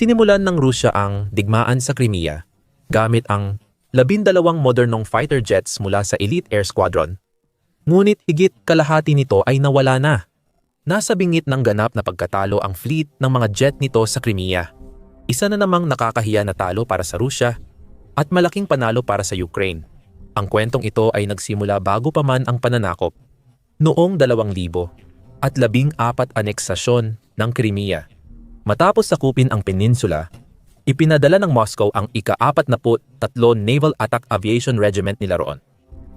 Sinimulan ng Rusya ang digmaan sa Crimea gamit ang labindalawang modernong fighter jets mula sa Elite Air Squadron. Ngunit higit kalahati nito ay nawala na. Nasa bingit ng ganap na pagkatalo ang fleet ng mga jet nito sa Crimea. Isa na namang nakakahiya na talo para sa Rusya at malaking panalo para sa Ukraine. Ang kwentong ito ay nagsimula bago pa man ang pananakop noong 2000 at labing apat aneksasyon ng Crimea. Matapos sakupin ang peninsula, ipinadala ng Moscow ang ika-43 Naval Attack Aviation Regiment nila roon.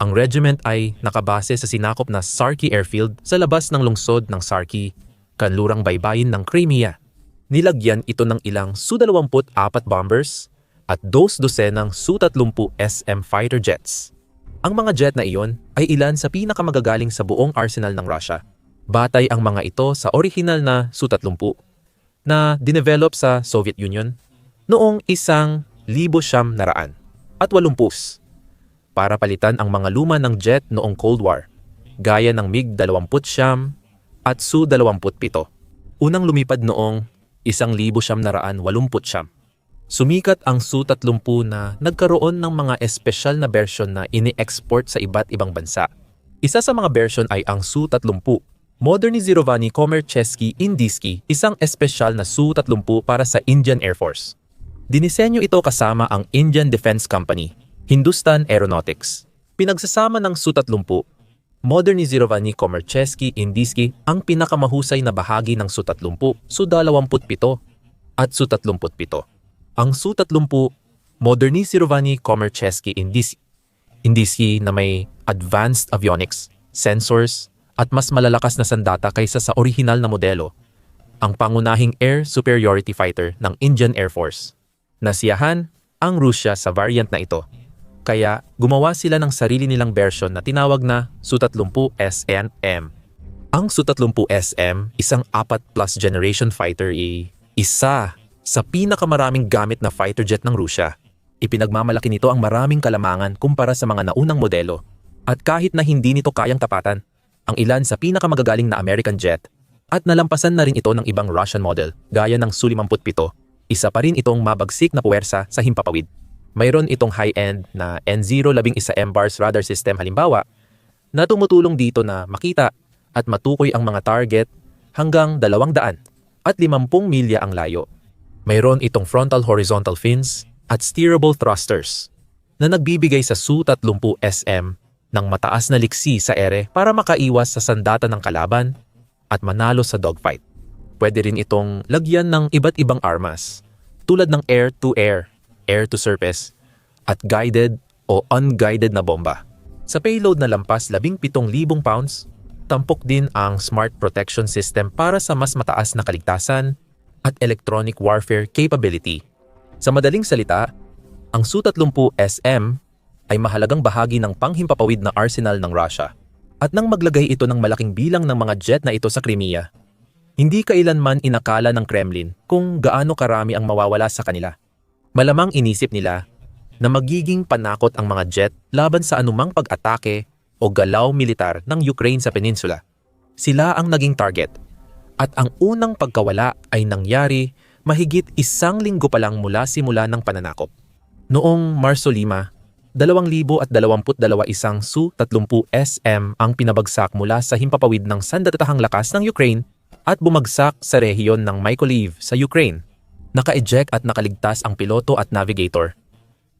Ang regiment ay nakabase sa sinakop na Sarki Airfield sa labas ng lungsod ng Sarki, kanlurang baybayin ng Crimea. Nilagyan ito ng ilang Su-24 bombers at dos dosenang Su-30 SM fighter jets. Ang mga jet na iyon ay ilan sa pinakamagagaling sa buong arsenal ng Russia. Batay ang mga ito sa orihinal na Su-30 na dinevelop sa Soviet Union noong isang libo siyam naraan at walumpus para palitan ang mga luma ng jet noong Cold War, gaya ng MiG-20 at Su-27. Unang lumipad noong isang libo siyam naraan walumput siyam. Sumikat ang Su-30 na nagkaroon ng mga espesyal na version na ini-export sa iba't ibang bansa. Isa sa mga version ay ang Su-30 Modernizirovaný Komerchesky Indisky, isang espesyal na Su-30 para sa Indian Air Force. Dinisenyo ito kasama ang Indian Defense Company, Hindustan Aeronautics. Pinagsasama ng Su-30, Modernizirovaný Komerchesky Indisky ang pinakamahusay na bahagi ng Su-30, Su-27 at Su-37. Ang Su-30, Modernizirovaný Komerchesky Indisky, Indisky na may advanced avionics, sensors, at mas malalakas na sandata kaysa sa orihinal na modelo, ang pangunahing air superiority fighter ng Indian Air Force. Nasiyahan ang Rusya sa variant na ito. Kaya gumawa sila ng sarili nilang version na tinawag na Su-30 SNM. Ang Su-30 SM, isang 4 plus generation fighter ay isa sa pinakamaraming gamit na fighter jet ng Rusya. Ipinagmamalaki nito ang maraming kalamangan kumpara sa mga naunang modelo. At kahit na hindi nito kayang tapatan, ang ilan sa pinakamagagaling na American jet at nalampasan na rin ito ng ibang Russian model gaya ng Su-57. Isa pa rin itong mabagsik na puwersa sa himpapawid. Mayroon itong high-end na N011 MBARS radar system halimbawa na tumutulong dito na makita at matukoy ang mga target hanggang 200 at 50 milya ang layo. Mayroon itong frontal horizontal fins at steerable thrusters na nagbibigay sa Su-30 SM ng mataas na liksi sa ere para makaiwas sa sandata ng kalaban at manalo sa dogfight. Pwede rin itong lagyan ng iba't ibang armas tulad ng air-to-air, air-to-surface, at guided o unguided na bomba. Sa payload na lampas 17,000 pounds, tampok din ang Smart Protection System para sa mas mataas na kaligtasan at electronic warfare capability. Sa madaling salita, ang Su-30 SM ay mahalagang bahagi ng panghimpapawid na arsenal ng Russia. At nang maglagay ito ng malaking bilang ng mga jet na ito sa Crimea, hindi kailanman inakala ng Kremlin kung gaano karami ang mawawala sa kanila. Malamang inisip nila na magiging panakot ang mga jet laban sa anumang pag-atake o galaw militar ng Ukraine sa peninsula. Sila ang naging target at ang unang pagkawala ay nangyari mahigit isang linggo pa lang mula simula ng pananakop. Noong Marso 5, 2022 isang Su-30 SM ang pinabagsak mula sa himpapawid ng sandatatahang lakas ng Ukraine at bumagsak sa rehiyon ng Mykolaiv sa Ukraine. Naka-eject at nakaligtas ang piloto at navigator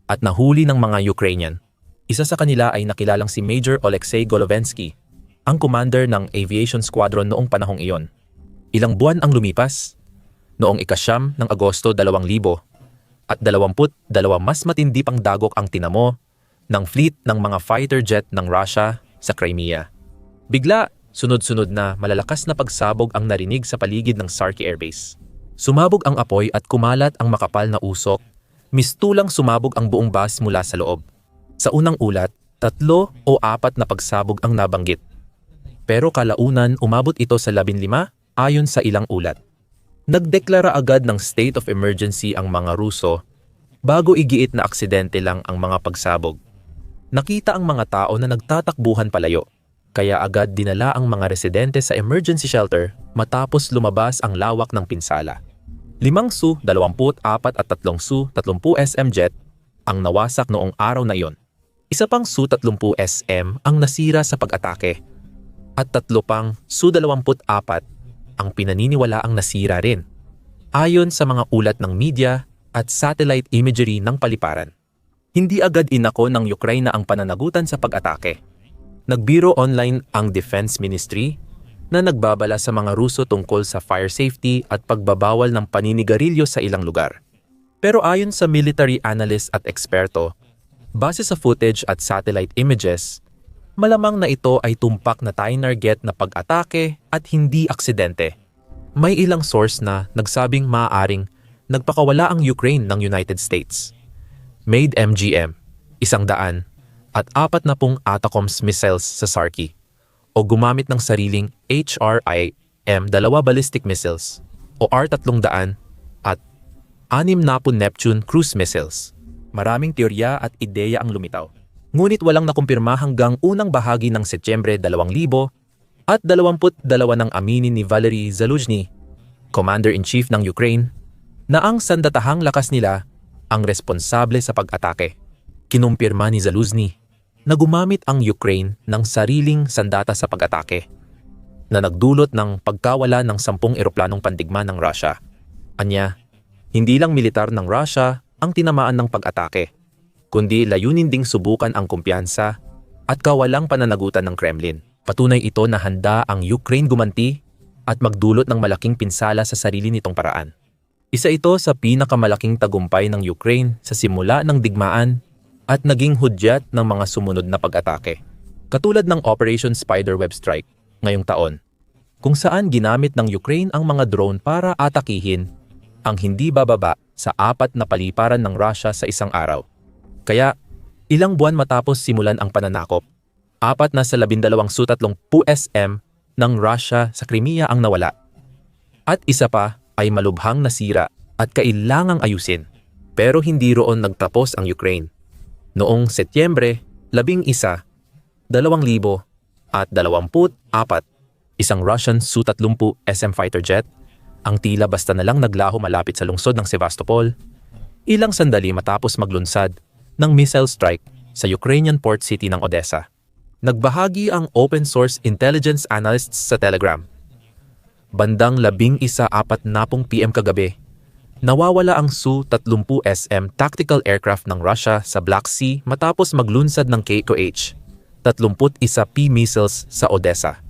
at nahuli ng mga Ukrainian. Isa sa kanila ay nakilalang si Major Oleksiy Golovensky, ang commander ng aviation squadron noong panahong iyon. Ilang buwan ang lumipas. Noong ikasyam ng Agosto 2000 at 22 mas matindi pang dagok ang tinamo ng fleet ng mga fighter jet ng Russia sa Crimea. Bigla, sunod-sunod na malalakas na pagsabog ang narinig sa paligid ng Sarki Airbase. Sumabog ang apoy at kumalat ang makapal na usok, mistulang sumabog ang buong bus mula sa loob. Sa unang ulat, tatlo o apat na pagsabog ang nabanggit. Pero kalaunan umabot ito sa 15 ayon sa ilang ulat. Nagdeklara agad ng state of emergency ang mga Ruso bago igiit na aksidente lang ang mga pagsabog. Nakita ang mga tao na nagtatakbuhan palayo, kaya agad dinala ang mga residente sa emergency shelter matapos lumabas ang lawak ng pinsala. Limang Su-24 at tatlong Su-30 SM jet ang nawasak noong araw na iyon. Isa pang Su-30 SM ang nasira sa pag-atake. At tatlo pang Su-24 ang pinaniniwala ang nasira rin. Ayon sa mga ulat ng media at satellite imagery ng paliparan. Hindi agad inako ng Ukraine ang pananagutan sa pag-atake. Nagbiro online ang Defense Ministry na nagbabala sa mga Ruso tungkol sa fire safety at pagbabawal ng paninigarilyo sa ilang lugar. Pero ayon sa military analyst at eksperto, base sa footage at satellite images, malamang na ito ay tumpak na target na pag-atake at hindi aksidente. May ilang source na nagsabing maaaring nagpakawala ang Ukraine ng United States. Made MGM, isang daan, at apat na pung Atacoms missiles sa Sarki o gumamit ng sariling HRIM-2 ballistic missiles o R-300 at anim na pun Neptune cruise missiles. Maraming teorya at ideya ang lumitaw. Ngunit walang nakumpirma hanggang unang bahagi ng Setyembre 2000 at 22 ng aminin ni Valery Zaluzhny, Commander-in-Chief ng Ukraine, na ang sandatahang lakas nila ang responsable sa pag-atake. Kinumpirma ni Zaluzhny na gumamit ang Ukraine ng sariling sandata sa pag-atake na nagdulot ng pagkawala ng sampung eroplanong pandigma ng Russia. Anya, hindi lang militar ng Russia ang tinamaan ng pag-atake, kundi layunin ding subukan ang kumpiyansa at kawalang pananagutan ng Kremlin. Patunay ito na handa ang Ukraine gumanti at magdulot ng malaking pinsala sa sarili nitong paraan. Isa ito sa pinakamalaking tagumpay ng Ukraine sa simula ng digmaan at naging hudyat ng mga sumunod na pag-atake. Katulad ng Operation Spiderweb Strike ngayong taon, kung saan ginamit ng Ukraine ang mga drone para atakihin ang hindi bababa sa apat na paliparan ng Russia sa isang araw. Kaya, ilang buwan matapos simulan ang pananakop, apat na sa labindalawang sutatlong PUSM ng Russia sa Crimea ang nawala. At isa pa ay malubhang nasira at kailangang ayusin. Pero hindi roon nagtapos ang Ukraine. Noong Setyembre, labing isa, dalawang libo at dalawamput apat, isang Russian Su-30 SM fighter jet, ang tila basta na lang naglaho malapit sa lungsod ng Sevastopol, ilang sandali matapos maglunsad ng missile strike sa Ukrainian port city ng Odessa. Nagbahagi ang open source intelligence analysts sa Telegram. Bandang labing isa apat na pong PM kagabi, nawawala ang Su-30SM tactical aircraft ng Russia sa Black Sea matapos maglunsad ng KOH, 31 P missiles sa Odessa.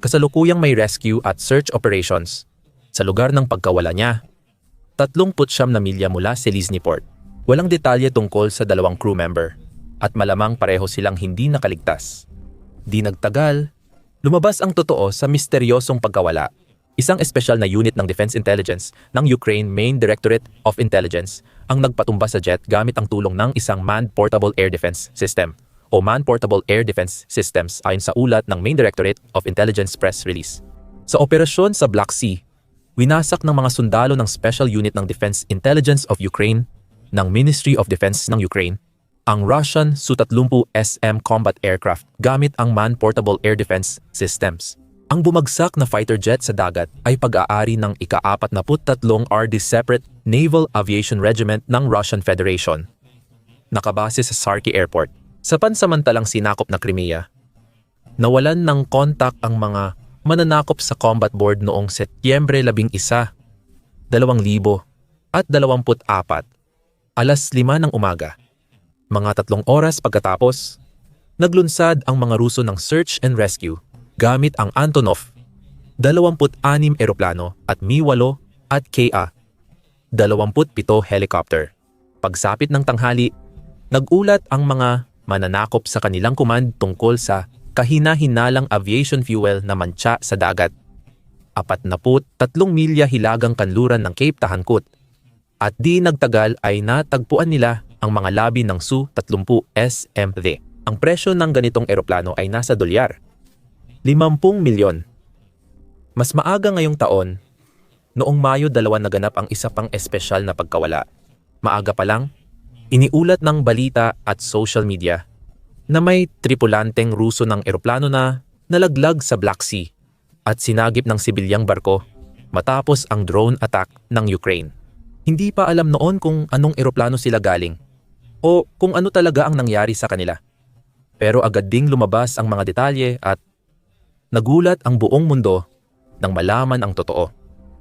Kasalukuyang may rescue at search operations sa lugar ng pagkawala niya. 39 na milya mula Selizny Port. Walang detalye tungkol sa dalawang crew member at malamang pareho silang hindi nakaligtas. Di nagtagal, lumabas ang totoo sa misteryosong pagkawala. Isang espesyal na unit ng Defense Intelligence ng Ukraine Main Directorate of Intelligence ang nagpatumba sa jet gamit ang tulong ng isang Manned Portable Air Defense System o Manned Portable Air Defense Systems ayon sa ulat ng Main Directorate of Intelligence press release. Sa operasyon sa Black Sea, winasak ng mga sundalo ng Special Unit ng Defense Intelligence of Ukraine ng Ministry of Defense ng Ukraine ang Russian Su-30 SM combat aircraft gamit ang Man-Portable Air Defense Systems. Ang bumagsak na fighter jet sa dagat ay pag-aari ng ika-43 RD Separate Naval Aviation Regiment ng Russian Federation. Nakabase sa Sarki Airport. Sa pansamantalang sinakop na Crimea, nawalan ng kontak ang mga mananakop sa combat board noong Setyembre 11, 2000 at 24, alas 5 ng umaga. Mga tatlong oras pagkatapos, naglunsad ang mga Ruso ng search and rescue gamit ang Antonov, 26 eroplano at Mi-8 at Ka, 27 helicopter. Pagsapit ng tanghali, nagulat ang mga mananakop sa kanilang command tungkol sa kahina-hinalang aviation fuel na mantsa sa dagat. Apat na put, tatlong milya hilagang kanluran ng Cape Tahankut. At di nagtagal ay natagpuan nila ang mga labi ng Su-30 SMV. Ang presyo ng ganitong eroplano ay nasa dolyar. 50 milyon. Mas maaga ngayong taon, noong Mayo 2 naganap ang isa pang espesyal na pagkawala. Maaga pa lang, iniulat ng balita at social media na may tripulanteng Ruso ng eroplano na nalaglag sa Black Sea at sinagip ng sibilyang barko matapos ang drone attack ng Ukraine. Hindi pa alam noon kung anong eroplano sila galing o kung ano talaga ang nangyari sa kanila. Pero agad ding lumabas ang mga detalye at nagulat ang buong mundo nang malaman ang totoo.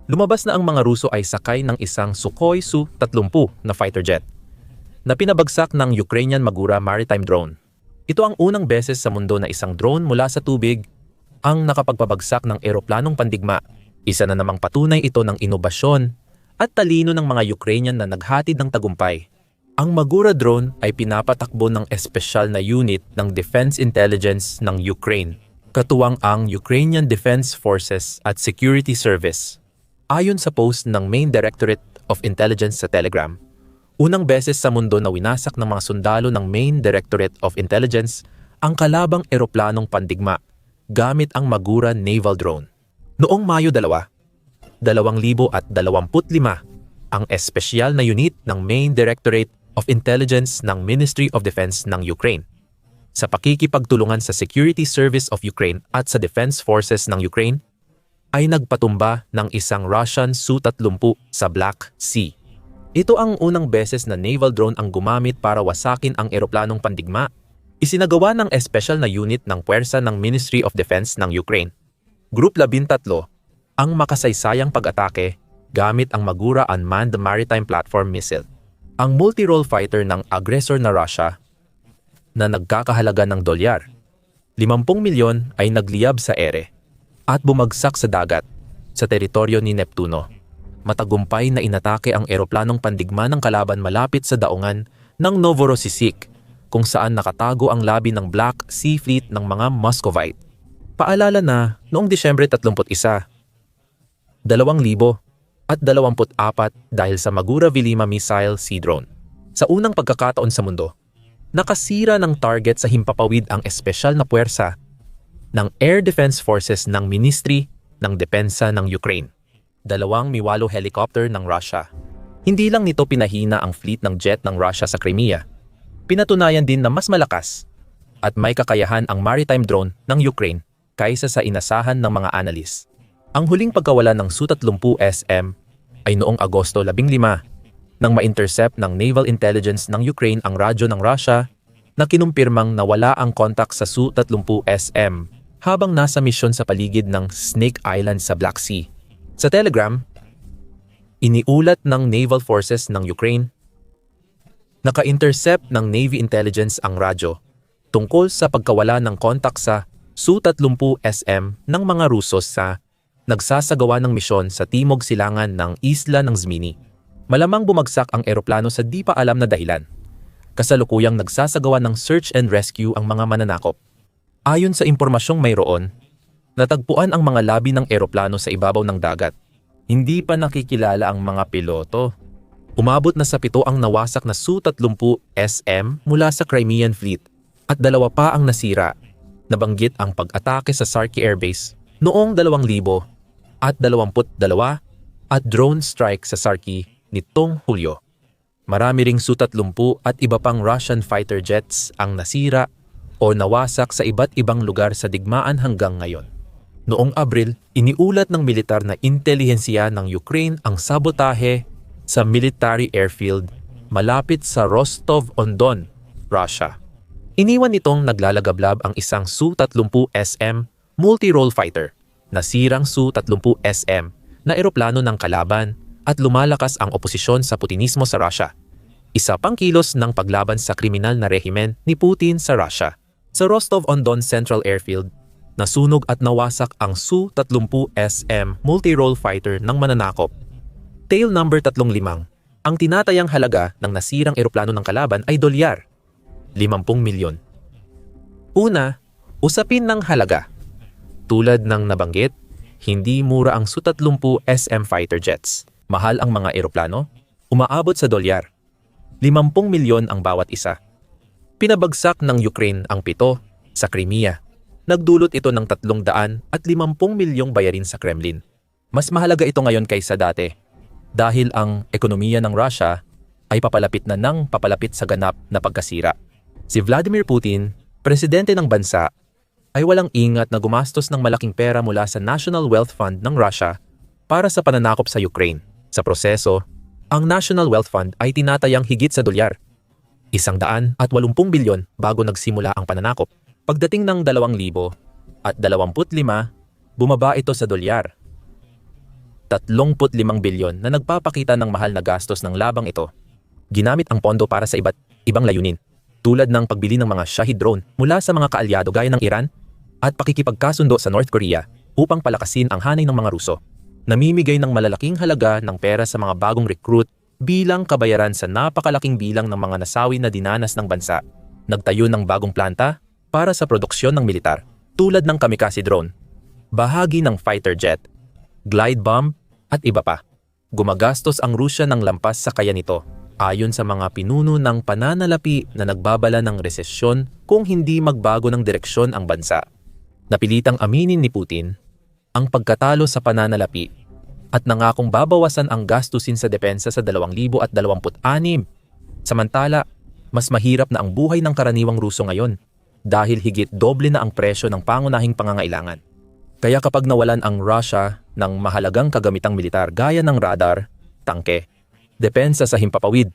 Lumabas na ang mga Ruso ay sakay ng isang Sukhoi Su-30 na fighter jet na pinabagsak ng Ukrainian Magura maritime drone. Ito ang unang beses sa mundo na isang drone mula sa tubig ang nakapagpabagsak ng eroplanong pandigma. Isa na namang patunay ito ng inobasyon at talino ng mga Ukrainian na naghatid ng tagumpay. Ang Magura drone ay pinapatakbo ng espesyal na unit ng Defense Intelligence ng Ukraine, katuwang ang Ukrainian Defense Forces at Security Service. Ayon sa post ng Main Directorate of Intelligence sa Telegram, unang beses sa mundo na winasak ng mga sundalo ng Main Directorate of Intelligence ang kalabang eroplanong pandigma gamit ang Magura Naval Drone. Noong Mayo 2, 2025, ang espesyal na unit ng Main Directorate of Intelligence ng Ministry of Defense ng Ukraine sa pakikipagtulungan sa Security Service of Ukraine at sa Defense Forces ng Ukraine ay nagpatumba ng isang Russian Su-30 sa Black Sea. Ito ang unang beses na naval drone ang gumamit para wasakin ang eroplanong pandigma. Isinagawa ng espesyal na unit ng puwersa ng Ministry of Defense ng Ukraine. Group 13 ang makasaysayang pag-atake gamit ang Magura Unmanned Maritime Platform Missile. Ang multi-role fighter ng aggressor na Russia na nagkakahalaga ng dolyar. 50 milyon ay nagliyab sa ere at bumagsak sa dagat sa teritoryo ni Neptuno. Matagumpay na inatake ang eroplanong pandigma ng kalaban malapit sa daungan ng Novorossiysk kung saan nakatago ang labi ng Black Sea Fleet ng mga Muscovite. Paalala na noong Disyembre 31, 2000 at 24 dahil sa Magura Vilima Missile Sea Drone. Sa unang pagkakataon sa mundo, nakasira ng target sa himpapawid ang espesyal na puwersa ng Air Defense Forces ng Ministry ng Depensa ng Ukraine. Dalawang Miwalo helicopter ng Russia. Hindi lang nito pinahina ang fleet ng jet ng Russia sa Crimea. Pinatunayan din na mas malakas at may kakayahan ang maritime drone ng Ukraine kaysa sa inasahan ng mga analis. Ang huling pagkawala ng Su-30 SM ay noong Agosto 15 nang ma-intercept ng Naval Intelligence ng Ukraine ang radyo ng Russia na kinumpirmang nawala ang kontak sa Su-30 SM habang nasa misyon sa paligid ng Snake Island sa Black Sea. Sa Telegram, iniulat ng Naval Forces ng Ukraine naka-intercept ng Navy Intelligence ang radyo tungkol sa pagkawala ng kontak sa Su-30 SM ng mga Rusos sa nagsasagawa ng misyon sa timog silangan ng isla ng Zmini. Malamang bumagsak ang eroplano sa di pa alam na dahilan. Kasalukuyang nagsasagawa ng search and rescue ang mga mananakop. Ayon sa impormasyong mayroon, natagpuan ang mga labi ng eroplano sa ibabaw ng dagat. Hindi pa nakikilala ang mga piloto. Umabot na sa pito ang nawasak na Su-30 SM mula sa Crimean Fleet at dalawa pa ang nasira. Nabanggit ang pag-atake sa Sarki Air Base noong 2000 at 22 at drone strike sa Sarki nitong Hulyo. Marami ring Su-30 at iba pang Russian fighter jets ang nasira o nawasak sa iba't ibang lugar sa digmaan hanggang ngayon. Noong Abril, iniulat ng militar na intelihensiya ng Ukraine ang sabotahe sa military airfield malapit sa Rostov-on-Don, Russia. Iniwan nitong naglalagablab ang isang Su-30 SM multi-role fighter na sirang Su-30 SM na eroplano ng kalaban at lumalakas ang oposisyon sa Putinismo sa Russia. Isa pang kilos ng paglaban sa kriminal na rehimen ni Putin sa Russia. Sa Rostov-on-Don Central Airfield, nasunog at nawasak ang Su-30 SM multi-role fighter ng mananakop. Tail number 35. Ang tinatayang halaga ng nasirang eroplano ng kalaban ay dolyar, 50 milyon. Una, usapin ng halaga. Tulad ng nabanggit, hindi mura ang Su-30 SM fighter jets. Mahal ang mga eroplano, umaabot sa dolyar. 50 milyon ang bawat isa. Pinabagsak ng Ukraine ang pito sa Crimea. Nagdulot ito ng 300 at 50 milyong bayarin sa Kremlin. Mas mahalaga ito ngayon kaysa dati dahil ang ekonomiya ng Russia ay papalapit na ng papalapit sa ganap na pagkasira. Si Vladimir Putin, presidente ng bansa, ay walang ingat na gumastos ng malaking pera mula sa National Wealth Fund ng Russia para sa pananakop sa Ukraine. Sa proseso, ang National Wealth Fund ay tinatayang higit sa dolyar. Isang daan at walumpung bilyon bago nagsimula ang pananakop. Pagdating ng 2,000 at 25, bumaba ito sa dolyar. 35 bilyon na nagpapakita ng mahal na gastos ng labang ito. Ginamit ang pondo para sa iba't ibang layunin, tulad ng pagbili ng mga Shahid drone mula sa mga kaalyado gaya ng Iran at pakikipagkasundo sa North Korea upang palakasin ang hanay ng mga Ruso. Namimigay ng malalaking halaga ng pera sa mga bagong recruit bilang kabayaran sa napakalaking bilang ng mga nasawi na dinanas ng bansa. Nagtayo ng bagong planta para sa produksyon ng militar, tulad ng kamikaze drone, bahagi ng fighter jet, glide bomb at iba pa. Gumagastos ang Rusya ng lampas sa kaya nito ayon sa mga pinuno ng pananalapi na nagbabala ng resesyon kung hindi magbago ng direksyon ang bansa. Napilitang aminin ni Putin ang pagkatalo sa pananalapi at nangakong babawasan ang gastusin sa depensa sa 2026. Samantala, mas mahirap na ang buhay ng karaniwang Ruso ngayon dahil higit doble na ang presyo ng pangunahing pangangailangan. Kaya kapag nawalan ang Russia ng mahalagang kagamitang militar gaya ng radar, tangke, depensa sa himpapawid,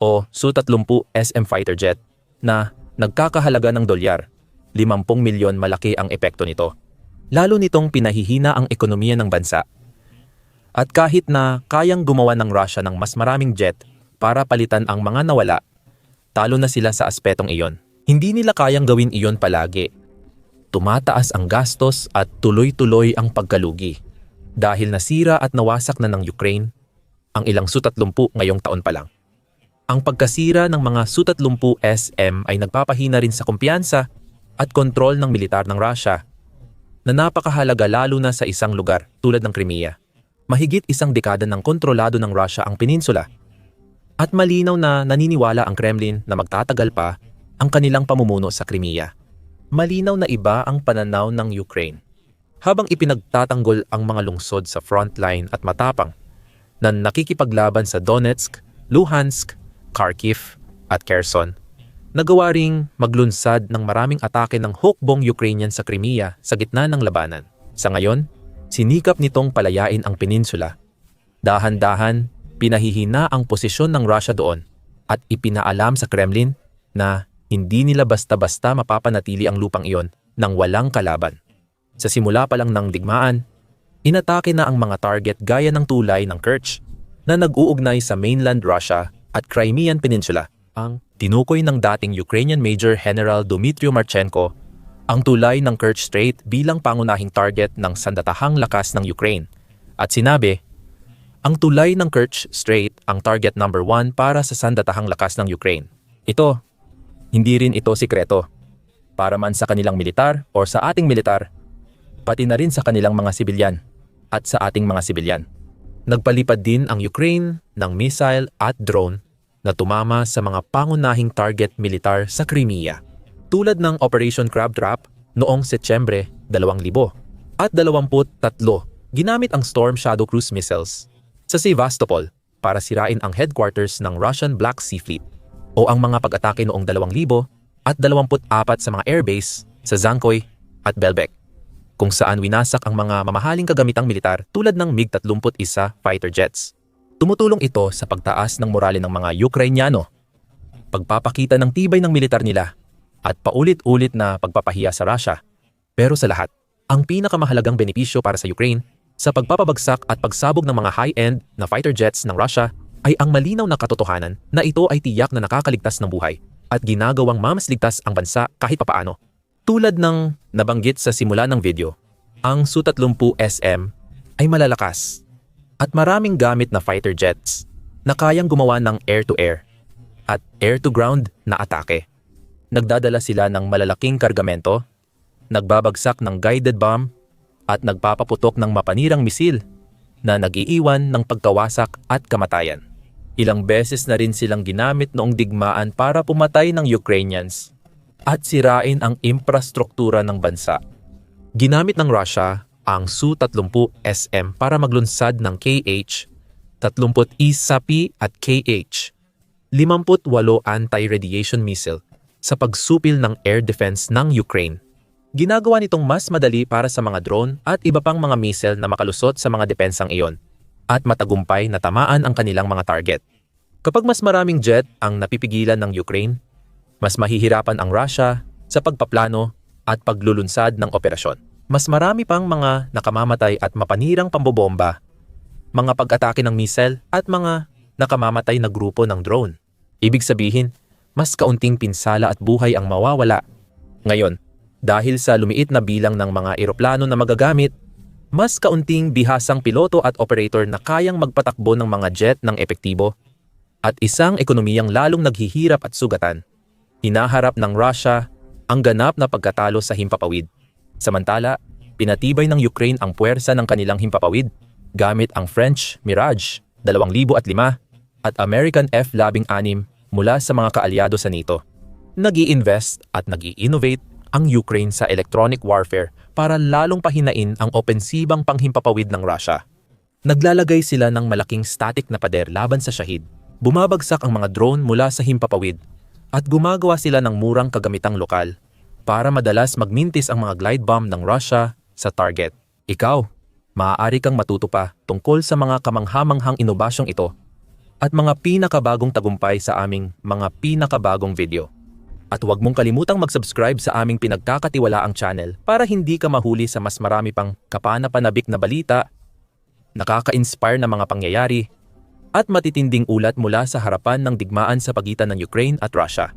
o Su-30 SM fighter jet na nagkakahalaga ng dolyar, 50 milyon malaki ang epekto nito. Lalo nitong pinahihina ang ekonomiya ng bansa. At kahit na kayang gumawa ng Russia ng mas maraming jet para palitan ang mga nawala, talo na sila sa aspetong iyon. Hindi nila kayang gawin iyon palagi. Tumataas ang gastos at tuloy-tuloy ang pagkalugi. Dahil nasira at nawasak na ng Ukraine ang ilang Su-30 ngayong taon pa lang. Ang pagkasira ng mga Su-30 SM ay nagpapahina rin sa kumpiyansa at kontrol ng militar ng Russia na napakahalaga lalo na sa isang lugar tulad ng Crimea. Mahigit isang dekada ng kontrolado ng Russia ang peninsula at malinaw na naniniwala ang Kremlin na magtatagal pa ang kanilang pamumuno sa Crimea. Malinaw na iba ang pananaw ng Ukraine. Habang ipinagtatanggol ang mga lungsod sa frontline at matapang na nakikipaglaban sa Donetsk, Luhansk, Kharkiv at Kherson, nagawa ring maglunsad ng maraming atake ng hukbong Ukrainian sa Crimea sa gitna ng labanan. Sa ngayon, sinikap nitong palayain ang peninsula. Dahan-dahan, pinahihina ang posisyon ng Russia doon at ipinaalam sa Kremlin na hindi nila basta-basta mapapanatili ang lupang iyon nang walang kalaban. Sa simula pa lang ng digmaan, inatake na ang mga target gaya ng tulay ng Kerch na nag-uugnay sa mainland Russia at Crimean Peninsula. Ang tinukoy ng dating Ukrainian Major General Dmitry Marchenko ang tulay ng Kerch Strait bilang pangunahing target ng sandatahang lakas ng Ukraine at sinabi, ang tulay ng Kerch Strait ang target number one para sa sandatahang lakas ng Ukraine. Ito, hindi rin ito sikreto. Para man sa kanilang militar o sa ating militar, pati na rin sa kanilang mga sibilyan at sa ating mga sibilyan. Nagpalipad din ang Ukraine ng missile at drone na tumama sa mga pangunahing target militar sa Crimea, tulad ng Operation Crab Trap noong Setyembre 2000 at 23 ginamit ang Storm Shadow Cruise missiles sa Sevastopol para sirain ang headquarters ng Russian Black Sea Fleet o ang mga pag-atake noong 2000 at 24 sa mga airbase sa Zankoy at Belbek kung saan winasak ang mga mamahaling kagamitang militar tulad ng MiG-31 fighter jets. Tumutulong ito sa pagtaas ng morale ng mga Ukrainyano, pagpapakita ng tibay ng militar nila, at paulit-ulit na pagpapahiya sa Russia. Pero sa lahat, ang pinakamahalagang benepisyo para sa Ukraine sa pagpapabagsak at pagsabog ng mga high-end na fighter jets ng Russia ay ang malinaw na katotohanan na ito ay tiyak na nakakaligtas ng buhay at ginagawang mamasligtas ang bansa kahit papaano. Tulad ng nabanggit sa simula ng video, ang Su-30 SM ay malalakas at maraming gamit na fighter jets na kayang gumawa ng air-to-air at air-to-ground na atake. Nagdadala sila ng malalaking kargamento, nagbabagsak ng guided bomb at nagpapaputok ng mapanirang misil na nag-iiwan ng pagkawasak at kamatayan. Ilang beses na rin silang ginamit noong digmaan para pumatay ng Ukrainians at sirain ang infrastruktura ng bansa. Ginamit ng Russia ang Su-30 SM para maglunsad ng KH, 30 ISAPI at KH, 58 anti-radiation missile sa pagsupil ng air defense ng Ukraine. Ginagawa nitong mas madali para sa mga drone at iba pang mga missile na makalusot sa mga depensang iyon at matagumpay na tamaan ang kanilang mga target. Kapag mas maraming jet ang napipigilan ng Ukraine, mas mahihirapan ang Russia sa pagpaplano at paglulunsad ng operasyon. Mas marami pang mga nakamamatay at mapanirang pambobomba, mga pag-atake ng missile at mga nakamamatay na grupo ng drone. Ibig sabihin, mas kaunting pinsala at buhay ang mawawala. Ngayon, dahil sa lumiit na bilang ng mga eroplano na magagamit, mas kaunting bihasang piloto at operator na kayang magpatakbo ng mga jet ng epektibo, at isang ekonomiyang lalong naghihirap at sugatan. Hinaharap ng Russia ang ganap na pagkatalo sa himpapawid. Samantala, pinatibay ng Ukraine ang puwersa ng kanilang himpapawid gamit ang French Mirage 2005 at American F-16 mula sa mga kaalyado sa NATO. nag invest at nag innovate ang Ukraine sa electronic warfare para lalong pahinain ang opensibang panghimpapawid ng Russia. Naglalagay sila ng malaking static na pader laban sa Shahid. Bumabagsak ang mga drone mula sa himpapawid at gumagawa sila ng murang kagamitang lokal para madalas magmintis ang mga glide bomb ng Russia sa target. Ikaw, maaari kang matuto pa tungkol sa mga kamanghamanghang inobasyong ito at mga pinakabagong tagumpay sa aming mga pinakabagong video. At huwag mong kalimutang mag-subscribe sa aming pinagkakatiwalaang channel para hindi ka mahuli sa mas marami pang kapana-panabik na balita, nakaka-inspire na mga pangyayari, at matitinding ulat mula sa harapan ng digmaan sa pagitan ng Ukraine at Russia.